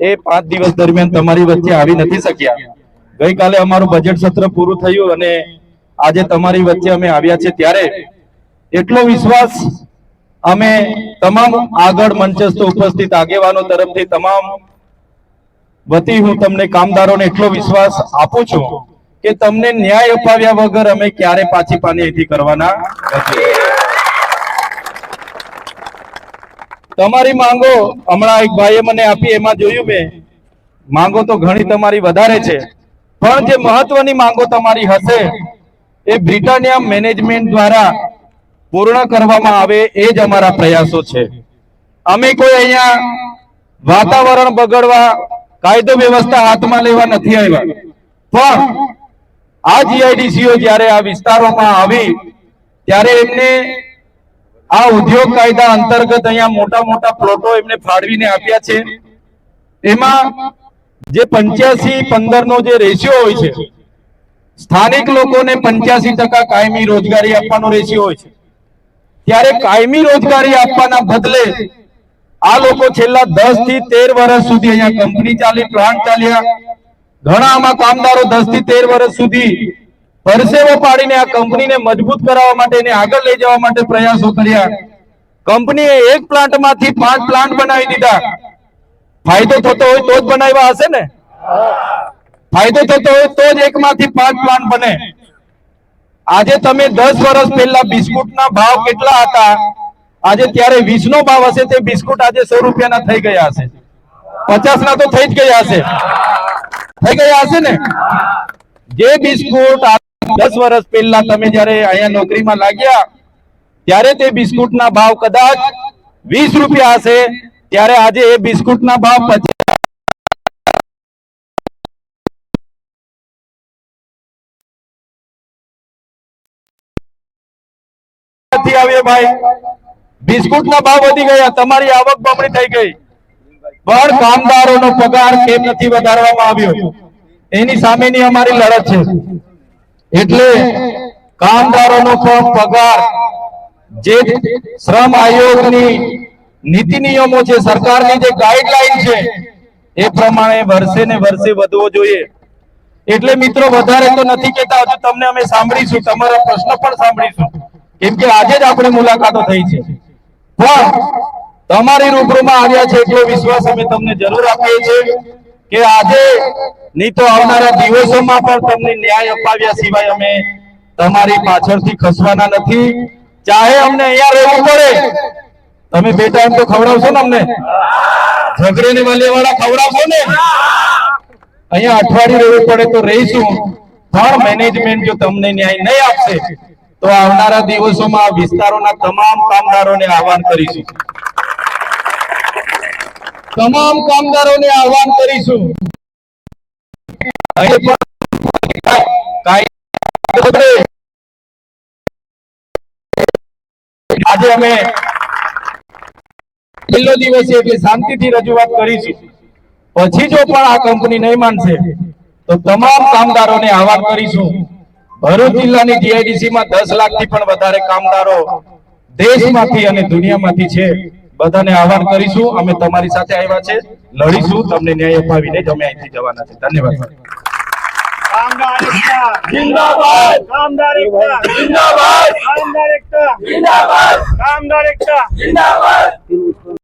એ પાંચ દિવસ દરમિયાન તમારી વચ્ચે આવી નથી શક્યા. ગઈકાલે અમારું બજેટ સત્ર પૂરું થયું અને આજે તમારી વચ્ચે અમે આવ્યા છે ત્યારે એટલો વિશ્વાસ અમે તમામ આગળ મંચસ્થ ઉપસ્થિત આગેવાનો તરફથી તમામ વતી હું તમને કામદારોને એટલો વિશ્વાસ આપું છું કે તમને ન્યાય અપાવ્યા વગર અમે ક્યારે પાછી પાની અહીંથી કરવાના નથી. તમારી માંગો હમણાં એક ભાઈએ મને આપી, એમાં જોયું મેં. માંગો તો ઘણી તમારી વધારે છે, પણ જે મહત્વની માંગો તમારી હશે, એ બ્રિટાનિયા મેનેજમેન્ટ દ્વારા પૂર્ણ કરવામાં આવે એ જ અમારા પ્રયાસો છે. અમે કોઈ અહીંયા વાતાવરણ બગડવા, કાયદો વ્યવસ્થા હાથમાં લેવા નથી આવ્યા. પણ આ જીઆઈડીસીઓ જ્યારે આ વિસ્તારોમાં આવી, ત્યારે એમને આ ઉદ્યોગ કાયદા અંતર્ગત અહીંયા મોટા મોટા પ્લોટો એમને ફાળવીને આપ્યા છે. એમાં જે પંચ્યાસી પંદર નો જે રેશિયો હોય છે, સ્થાનિક લોકોને પંચ્યાસી ટકા કાયમી રોજગારી આપવાનો રેશિયો હોય છે. ત્યારે કાયમી રોજગારી આપવાના બદલે આ લોકો છેલ્લા દસથી તેર વર્ષ સુધી અહીંયા કંપની ચાલી, પ્લાન્ટ ચાલ્યા. ઘણા આમાં કામદારો દસથી તેર વર્ષ સુધી પરસેવો પાડીને આ કંપનીને મજબૂત કરાવવા માટે એને આગળ લઈ જવા માટે પ્રયાસો કર્યા. કંપનીએ એક પ્લાન્ટમાંથી પાંચ પ્લાન્ટ બનાવી દીધા. ફાયદો થતો હોય તો જ બનાવ્યા હશે ને? ફાયદો થતો હોય તો જ એકમાંથી પાંચ પ્લાન્ટ બને. આજે તમે દસ વર્ષ પહેલા બિસ્કુટના ભાવ કેટલા હતા? આજે ત્યારે વીસ ભાવ હશે તે બિસ્કુટ આજે સો રૂપિયાના થઈ ગયા હશે. પચાસ તો થઈ જ ગયા હશે. થઈ ગયા હશે ને? જે બિસ્કુટ દસ વર્ષ પહેલા તમે જયારે અહીંયા નોકરીમાં લાગ્યા, ત્યારે તે બિસ્કુટના ભાવ કદાચ વીસ રૂપિયા હશે. ત્યારે આજે એ બિસ્કુટના ભાવ પચાસ વધી ગયા. તમારી આવક બમણી થઈ ગઈ. પણ કામદારોનો પગાર કેમ નથી વધારવામાં આવ્યો? એની સામેની અમારી લડત છે. એટલે કામદારોનો પણ પગાર જે શ્રમ આયોગની નીતિ નિયમો છે સરકારની જે ગાઈડલાઈન છે, એ પ્રમાણે વર્ષે ને વર્ષે વધવો જોઈએ. એટલે મિત્રો, વધારે તો નથી કેતા હજુ તમને અમે સાંભળીશું, તમારા પ્રશ્ન પણ સાંભળીશું. કેમ કે આજે જ આપણે મુલાકાતો થઈ છે. પણ તમારી રૂબરૂમાં આવ્યા છે એટલો વિશ્વાસ અમે તમને જરૂર આપીએ છીએ. કે આજે નહીં તો આવનારા દિવસોમાં પણ તમને ન્યાય અપાવ્યા સિવાય અમે તમારી પાછળથી ખસવાના નથી. ચાહે અમને અહીંયા રહેવું પડે. તમે બે ટાઈમ તો ખવડાવશો ને અમને? ઝઘડે ને વાળા ખવડાવશો ને? અહીંયા અઠવાડિયું રહેવું પડે તો રહીશું. પણ મેનેજમેન્ટ જો તમને ન્યાય નહીં આપશે, તો આવનારા દિવસોમાં વિસ્તારોના તમામ કામદારોને આહવાન કરીશું. તમામ કામદારોને આહવાન કરીશું. આજે અમે છેલ્લો દિવસ એટલે શાંતિથી રજૂઆત કરીશું. પછી જો પણ આ કંપની નહીં માનશે, તો તમામ કામદારોને આહવાન કરીશું. ભરૂચ જિલ્લાની જીઆઈડીસી માં દસ લાખથી પણ વધારે કામદારો દેશમાંથી અને દુનિયામાંથી છે. બધાને આહવાન કરીશું. અમે તમારી સાથે આવ્યા છે. લડીશું. તમને ન્યાય અપાવીને જ અમે અહીંથી જવાના છે ધન્યવાદ. કામદાર એકતા. જિંદાબાદ. કામદાર એકતા. જિંદાબાદ. કામદાર એકતા. જિંદાબાદ. કામદાર એકતા. જિંદાબાદ.